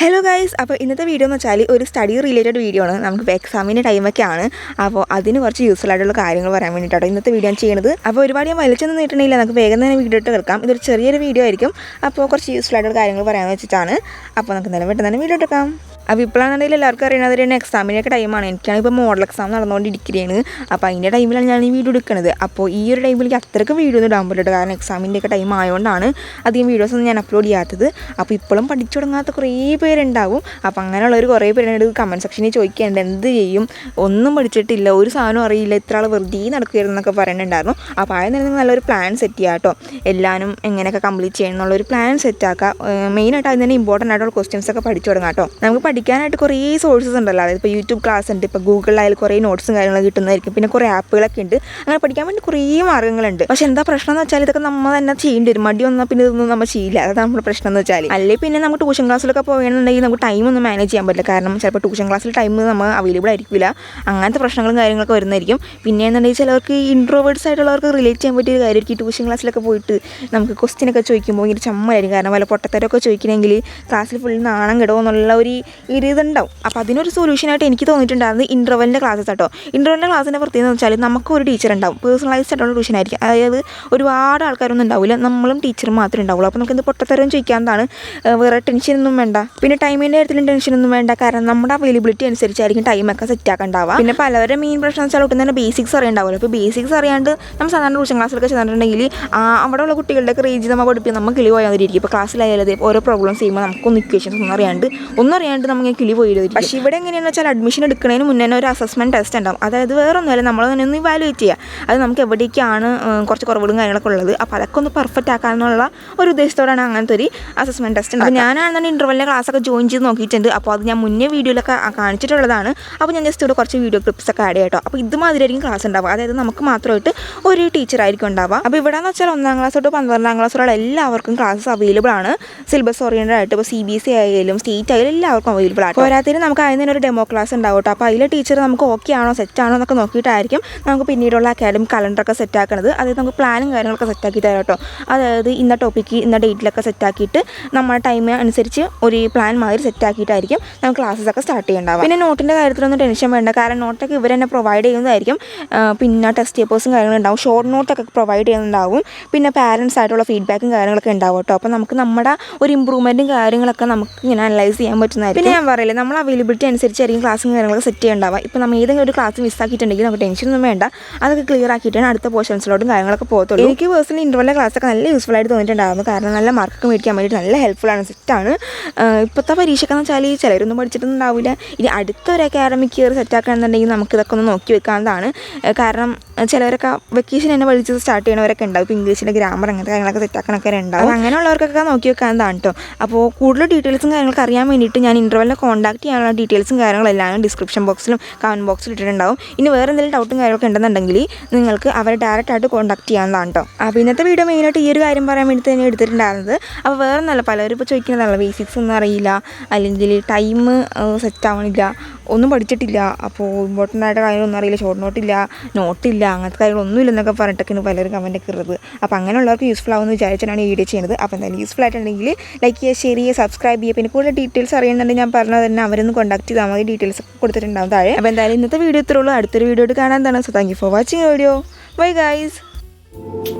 Hello guys അപ്പോൾ ഇന്നത്തെ video എന്ന് വെച്ചാൽ ഒരു സ്റ്റഡി റിലേറ്റഡ് വീഡിയോ ആണ്. നമുക്ക് എക്സാമിന്റെ ടൈമൊക്കെ ആണ്. അപ്പോൾ അതിന് കുറച്ച് യൂസ്ഫുൾ ആയിട്ടുള്ള കാര്യങ്ങൾ പറയാൻ വേണ്ടിയിട്ടാണ് ഇന്നത്തെ വീഡിയോ ഞാൻ ചെയ്യുന്നത് അപ്പോൾ ഒരുപാട് ഞാൻ വലിച്ചൊന്നും നീട്ടണില്ല നമുക്ക് വേഗം തന്നെ വീഡിയോ ഇട്ട് കിടക്കാം. ഇതൊരു ചെറിയൊരു വീഡിയോ ആയിരിക്കും. അപ്പോൾ കുറച്ച് യൂസ്ഫുൾ ആയിട്ടുള്ള കാര്യങ്ങൾ പറയാമെന്ന് വെച്ചിട്ടാണ്. അപ്പോൾ നമുക്ക് നിലവിട്ട് തന്നെ വീഡിയോ എടുക്കാം അപ്പോൾ ഇപ്പോഴാണെന്നുണ്ടെങ്കിൽ എല്ലാവർക്കും അറിയണത് തന്നെ എക്സാമിനൊക്കെ ടൈമാണ് എനിക്കാണ് ഇപ്പോൾ മോഡൽ എക്സാം നടന്നുകൊണ്ടിരിക്കുകയാണ്. അപ്പോൾ അതിന്റെ ടൈമിലാണ് ഞാൻ ഈ വീഡിയോ എടുക്കുന്നത്. അപ്പോൾ ഈ ഒരു ടൈമിൽ എനിക്ക് അത്രയ്ക്ക് വീഡിയോ ഒന്നും ഇടാൻ പറ്റില്ല കാരണം എക്സാമിന്റെ ഒക്കെ ടൈം ആയതുകൊണ്ടാണ് അധികം വീഡിയോസ് ഒന്നും ഞാൻ അപ്ലോഡ് ചെയ്യാത്തത്. അപ്പോൾ ഇപ്പോഴും പഠിച്ചു തുടങ്ങാത്ത കുറേ പേരുണ്ടാവും. അപ്പോൾ അങ്ങനെയുള്ളവർ കുറേ പേരുണ്ട് കമന്റ് സെക്ഷനിൽ ചോദിക്കേണ്ട എന്ത് ചെയ്യും? ഒന്നും പഠിച്ചിട്ടില്ല ഒരു സാധനം അറിയില്ല ഇത്ര ആൾ വെറുതെ നടക്കുകയായിരുന്നു എന്നൊക്കെ പറയുന്നുണ്ടായിരുന്നു. അപ്പോൾ ആദ്യം തന്നെ നല്ലൊരു പ്ലാൻ സെറ്റ് ചെയ്യുക കേട്ടോ. എല്ലാവരും എങ്ങനെയൊക്കെ കംപ്ലീറ്റ് ചെയ്യണം എന്നുള്ളൊരു പ്ലാൻ സെറ്റ് ആക്കുക. മെയിനായിട്ട് അതിന് തന്നെ ഇമ്പോർട്ടന്റ് ആയിട്ടുള്ള ക്വസ്റ്റ്യൻസ് ഒക്കെ പഠിച്ചു തുടങ്ങാം കേട്ടോ. നമുക്ക് പഠിക്കാനായിട്ട് കുറേ സോഴ്സസ് ഉണ്ടല്ലോ. അതായത് ഇപ്പോൾ യൂട്യൂബ് ക്ലാസ് ഉണ്ട് ഇപ്പോൾ ഗൂഗിളിലായാലും കുറേ നോട്ട്സും കാര്യങ്ങളൊക്കെ കിട്ടുന്നതായിരിക്കും. പിന്നെ കുറേ ആപ്പുകളൊക്കെ ഉണ്ട്. അങ്ങനെ പഠിക്കാൻ വേണ്ടി കുറേ മാർഗങ്ങളുണ്ട് പക്ഷെ എന്താ പ്രശ്നം എന്ന് വെച്ചാൽ ഇതൊക്കെ നമ്മൾ തന്നെ ചെയ്യേണ്ടി വരും. മടി വന്നാൽ പിന്നെ ഇതൊന്നും നമ്മൾ ചെയ്യില്ല. അതാണ് നമ്മുടെ പ്രശ്നം എന്ന് വെച്ചാൽ അല്ലെങ്കിൽ പിന്നെ നമുക്ക് ട്യൂഷൻ ക്ലാസ്സിലൊക്കെ പോകണമെന്നുണ്ടെങ്കിൽ നമുക്ക് ടൈം ഒന്നും മാനേജ് ചെയ്യാൻ പറ്റില്ല. കാരണം ചിലപ്പോൾ ട്യൂഷൻ ക്ലാസ്സിൽ ടൈം നമ്മൾ അവൈലബിൾ ആയിരിക്കില്ല. അങ്ങനത്തെ പ്രശ്നങ്ങളും കാര്യങ്ങളൊക്കെ വരുന്നതായിരിക്കും. പിന്നെ എന്നുണ്ടെങ്കിൽ ചിലവർക്ക് ഇൻട്രോവേർഡ്സ് ആയിട്ടുള്ളവർക്ക് റിലേറ്റ് ചെയ്യാൻ പറ്റിയ ഒരു കാര്യമായിരിക്കും ട്യൂഷൻ ക്ലാസ്സിലൊക്കെ പോയിട്ട് നമുക്ക് ക്വസ്റ്റിനൊക്കെ ചോദിക്കുമ്പോൾ ഇങ്ങനെ ചമ്മലായിരിക്കും. കാരണം വല്ല പൊട്ടത്തരൊക്കെ ചോദിക്കണമെങ്കിൽ ക്ലാസ്സിൽ ഫുൾ നാണം കിടുമോ എന്നുള്ള ഒരു ഒരു ഇതുണ്ടാവും അപ്പോൾ അതിനൊരു സൊല്യൂഷനായിട്ട് എനിക്ക് തോന്നിയിട്ടുണ്ടായിരുന്നത് ഇന്റർവെലിന്റെ ക്ലാസ്സസ് കേട്ടോ ഇന്റർവെലിന്റെ ക്ലാസ്സിന്റെ പ്രത്യേകത എന്ന് വെച്ചാൽ നമുക്ക് ഒരു ടീച്ചർ ഉണ്ടാവും. പേഴ്സണലൈസ്ഡ് ആയിട്ടുള്ള ട്യൂഷൻ ആയിരിക്കും. അതായത് ഒരുപാട് ആൾക്കാരൊന്നും ഉണ്ടാവില്ല നമ്മളും ടീച്ചർ മാത്രമേ ഉണ്ടാവുള്ളൂ. അപ്പോൾ നമുക്ക് എന്ത് പൊട്ടത്തരം ചോദിക്കാവുന്നതാണ് വേറെ ടെൻഷനൊന്നും വേണ്ട. പിന്നെ ടൈമിന്റെ കാര്യത്തിലും ടെൻഷനൊന്നും വേണ്ട. കാരണം നമ്മുടെ അവൈലബിലിറ്റി അനുസരിച്ചായിരിക്കും ടൈമൊക്കെ സെറ്റ് ആക്കണ്ടാവുക. പിന്നെ പലവരെ മെയിൻ പ്രശ്നം വെച്ചാൽ ഒട്ടും തന്നെ ബേസിക്സ് അറിയണ്ടാവുമല്ലോ അപ്പോൾ ബേസിക്സ് അറിയാണ്ട് നമ്മൾ സാധാരണ ട്യൂഷൻ ക്ലാസ്സിലൊക്കെ ചെന്നിട്ടുണ്ടെങ്കിൽ ആ അവിടെയുള്ള കുട്ടികളുടെ റേഞ്ച് നമ്മൾ പഠിപ്പിക്കും നമ്മൾ കിളി പോയാതിരിക്കും ഇപ്പോൾ ക്ലാസ്സിലായാലും ഓരോ പ്രോബ്ലംസ് ചെയ്യുമ്പോൾ നമുക്കൊന്നും ഇക്വേഷൻസ് ഒന്നും അറിയാണ്ട് ഒന്നും അറിയാണ്ട് നമ്മൾ കിളി പോയിരിക്കും പക്ഷേ ഇവിടെ എങ്ങനെയാണെന്ന് വെച്ചാൽ അഡ്മിഷൻ എടുക്കുന്നതിന് മുന്നേ ഒരു അസസ്മെന്റ് ടെസ്റ്റ് ഉണ്ടാവും. അതായത് വേറെ ഒന്നുമല്ല നമ്മൾ തന്നെ ഒന്ന് ഇവാലുവേറ്റ് ചെയ്യുക അത് നമുക്ക് എവിടേക്കാണ് കുറച്ച് കുറവുകളും കാര്യങ്ങളൊക്കെ ഉള്ളത്. അപ്പോൾ അതൊക്കെ ഒന്ന് പെർഫെക്റ്റ് ആക്കാനുള്ള ഒരു ഉദ്ദേശത്തോടാണ് അങ്ങനത്തെ ഒരു അസസ്മെന്റ് ടെസ്റ്റ് ഉണ്ട് അപ്പോൾ ഞാനാണെന്നുണ്ടെങ്കിൽ ഇന്റർവെല്ലിന്റെ ക്ലാസ്സൊക്കെ ജോയിൻ ചെയ്ത് നോക്കിയിട്ടുണ്ട്. അപ്പോൾ അത് ഞാൻ മുന്നേ വീഡിയോയിലൊക്കെ കാണിച്ചിട്ടുള്ളതാണ്. അപ്പോൾ ഞാൻ ജസ്റ്റ് ഇവിടെ കുറച്ച് വീഡിയോ ക്ലിപ്സ് ഒക്കെ ആഡ് ചെയ്യാം കേട്ടോ. അപ്പോൾ ഇതുമാതിരിയായിരിക്കും ക്ലാസ് ഉണ്ടാവുക. അതായത് നമുക്ക് മാത്രമായിട്ട് ഒരു ടീച്ചർ ആയിരിക്കും ഉണ്ടാവുക. അപ്പോൾ ഇവിടെ എന്ന് വെച്ചാൽ ഒന്നാം ക്ലാസ് തൊട്ട് പന്ത്രണ്ടാം ക്ലാസ് വരെയുള്ള എല്ലാവർക്കും ക്ലാസ്സസ് അവൈലബിൾ ആണ്. സിലബസ് ഓറിയന്റഡ് ആയിട്ട് ഇപ്പോൾ സി ബി എസ് സി ആയാലും സ്റ്റേറ്റ് ആയാലും എല്ലാവർക്കും അവൈലബിൾ ആണ് പോരാത്തിന് നമുക്ക് അതിന് തന്നെ ഒരു ഡെമോ ക്ലാസ് ഉണ്ടാവും കേട്ടോ അപ്പോൾ അതിലെ ടീച്ചർ നമുക്ക് ഓക്കെ ആണോ സെറ്റ് ആണോ എന്നൊക്കെ നോക്കിയിട്ടായിരിക്കും നമുക്ക് പിന്നീടുള്ള അക്കാഡമിക് കലണ്ടറൊക്കെ സെറ്റ് ആക്കുന്നത് അതായത് നമുക്ക് പ്ലാനും കാര്യങ്ങളൊക്കെ സെറ്റ് ആക്കി തരാം കേട്ടോ അതായത് ഇന്ന ടോപ്പിക്ക് ഇന്ന ഡേറ്റിലൊക്കെ സെറ്റ് ആക്കിയിട്ട് നമ്മുടെ ടൈം അനുസരിച്ച് ഒരു പ്ലാൻ മാതിരി സെറ്റ് ആക്കിയിട്ടായിരിക്കും നമുക്ക് ക്ലാസ്സസ് ഒക്കെ സ്റ്റാർട്ട് ചെയ്യേണ്ടാവുക. പിന്നെ നോട്ടിന്റെ കാര്യത്തിലൊന്നും ടെൻഷൻ വേണ്ട. കാരണം നോട്ടൊക്കെ ഇവർ തന്നെ പ്രൊവൈഡ് ചെയ്യുന്നതായിരിക്കും. പിന്നെ ടെസ്റ്റ് പേപ്പേഴ്സും കാര്യങ്ങളും ഉണ്ടാവും. ഷോർട്ട് നോട്ടൊക്കെ പ്രൊവൈഡ് ചെയ്യുന്നുണ്ടാവും. പിന്നെ പാരൻസ് ആയിട്ടുള്ള ഫീഡ്ബാക്കും കാര്യങ്ങളൊക്കെ ഉണ്ടാവും കേട്ടോ അപ്പോൾ നമുക്ക് നമ്മുടെ ഒരു ഇമ്പ്രൂവ്മെന്റും കാര്യങ്ങളൊക്കെ നമുക്ക് ഇങ്ങനെ അനലൈസ് ചെയ്യാൻ പറ്റുന്നതായിരിക്കും. പിന്നെ ഞാൻ പറയില്ല. നമ്മൾ അവൈലബിലിറ്റി അനുസരിച്ചായിരിക്കും ക്ലാസ്സും കാര്യങ്ങളൊക്കെ സെറ്റ് ചെയ്യേണ്ടാവുക. ഇപ്പോൾ നമ്മൾ ഏതെങ്കിലും ഒരു ക്ലാസ് മിസ്സാക്കിയിട്ടുണ്ടെങ്കിൽ നമുക്ക് ടെൻഷനൊന്നും വേണ്ട. അതൊക്കെ ക്ലിയർ ആക്കിയിട്ടാണ് അടുത്ത പോർഷൻസിലോട്ടും കാര്യങ്ങളൊക്കെ പോകത്തുള്ളൂ. എനിക്ക് പേഴ്സണലി ഇന്റർവെല്ലെ ക്ലാസ്സൊക്കെ നല്ല യൂസ്ഫുൾ ആയിട്ട് തോന്നിയിട്ടുണ്ടായിരുന്നു. കാരണം നല്ല മാർക്കൊക്കെ മേടിക്കാൻ വേണ്ടിയിട്ട് നല്ല ഹെൽപ്ഫുൾ ആണ് സെറ്റാണ് ഇപ്പോഴത്തെ പരീക്ഷയ്ക്ക് എന്ന് വെച്ചാൽ ചിലരൊന്നും പഠിച്ചിട്ടൊന്നും ഉണ്ടാവില്ല. ഇനി അടുത്ത ഒരു അക്കാഡമിക് ഇയർ സെറ്റാക്കണമെന്നുണ്ടെങ്കിൽ നമുക്ക് ഇതൊക്കെ ഒന്ന് നോക്കി വെക്കാവുന്നതാണ്. കാരണം ചിലവരൊക്കെ വെക്കേഷൻ തന്നെ പഠിച്ച് സ്റ്റാർട്ട് ചെയ്യണവരൊക്കെ ഉണ്ടാവും ഇപ്പോൾ ഇംഗ്ലീഷിന്റെ ഗ്രാമർ അങ്ങനത്തെ കാര്യങ്ങളൊക്കെ സെറ്റാക്കണൊക്കെ ഉണ്ടാവും അങ്ങനെയുള്ളവർക്കൊക്കെ നോക്കി വെക്കാവുന്നതാണ് കേട്ടോ അപ്പോൾ കൂടുതൽ ഡീറ്റെയിൽസും കാര്യങ്ങളൊക്കെ അറിയാൻ വേണ്ടിയിട്ട് ഞാൻ ഇന്റർവെല്ലിനെ കോൺടാക്ട് ചെയ്യാനുള്ള ഡീറ്റെയിൽസും കാര്യങ്ങളെല്ലാം ഡിസ്ക്രിപ്ഷൻ ബോക്സിലും കമന്റ് ബോക്സിൽ ഇട്ടിട്ടുണ്ടാവും. ഇനി വേറെ എന്തെങ്കിലും ഡൗട്ടും കാര്യങ്ങളൊക്കെ ഉണ്ടെന്നുണ്ടെങ്കിൽ നിങ്ങൾക്ക് അവരെ ഡയറക്റ്റ് ആയിട്ട് കോൺടാക്ട് ചെയ്യാവുന്നതാണ് കേട്ടോ അപ്പോൾ ഇന്നത്തെ വീഡിയോ മെയിനായിട്ട് ഈ ഒരു കാര്യം പറയാൻ വേണ്ടി തന്നെ എടുത്തിട്ടുണ്ടായിരുന്നത്. അപ്പോൾ വേറെ നല്ല പലരും ഇപ്പോൾ ചോദിക്കുന്നതല്ല ബേസിക്സ് ഒന്നും അറിയില്ല അല്ലെങ്കിൽ ടൈം സെറ്റ് ആവണില്ല. ഒന്നും പഠിച്ചിട്ടില്ല. അപ്പോൾ ഇമ്പോർട്ടന്റ് ആയിട്ട് കാര്യങ്ങളൊന്നും അറിയില്ല ഷോർട്ട് നോട്ടില്ല നോട്ടില്ല അങ്ങനത്തെ കാര്യങ്ങളൊന്നും ഇല്ലെന്നൊക്കെ പറഞ്ഞിട്ടൊക്കെയാണ് പലരും കമന്റൊക്കെ ഇടുന്നത്. അപ്പോൾ അങ്ങനെയുള്ളവർക്ക് യൂസ്ഫുൾ ആവുമെന്ന് വിചാരിച്ചാണ് ഈ വീഡിയോ ചെയ്യുന്നത്. അപ്പോൾ എന്തായാലും യൂസ്ഫുൾ ആയിട്ടുണ്ടെങ്കിൽ ലൈക്ക് ചെയ്യുക ഷെയർ ചെയ്യുക സബ്സ്ക്രൈബ് ചെയ്യുക. പിന്നെ കൂടുതൽ ഡീറ്റെയിൽസ് അറിയണമെന്നുണ്ടെങ്കിൽ ഞാൻ പറഞ്ഞത് തന്നെ അവരൊന്ന് കോൺടാക്ട് ചെയ്താൽ മതി. ഡീറ്റെയിൽസ് ഒക്കെ കൊടുത്തിട്ടുണ്ടാവും താഴെ. അപ്പോൾ എന്തായാലും ഇന്നത്തെ വീഡിയോ ഇത്രയുള്ളൂ അടുത്തൊരു വീഡിയോ കാണാൻ തന്നെ so thank you for watching video bye guys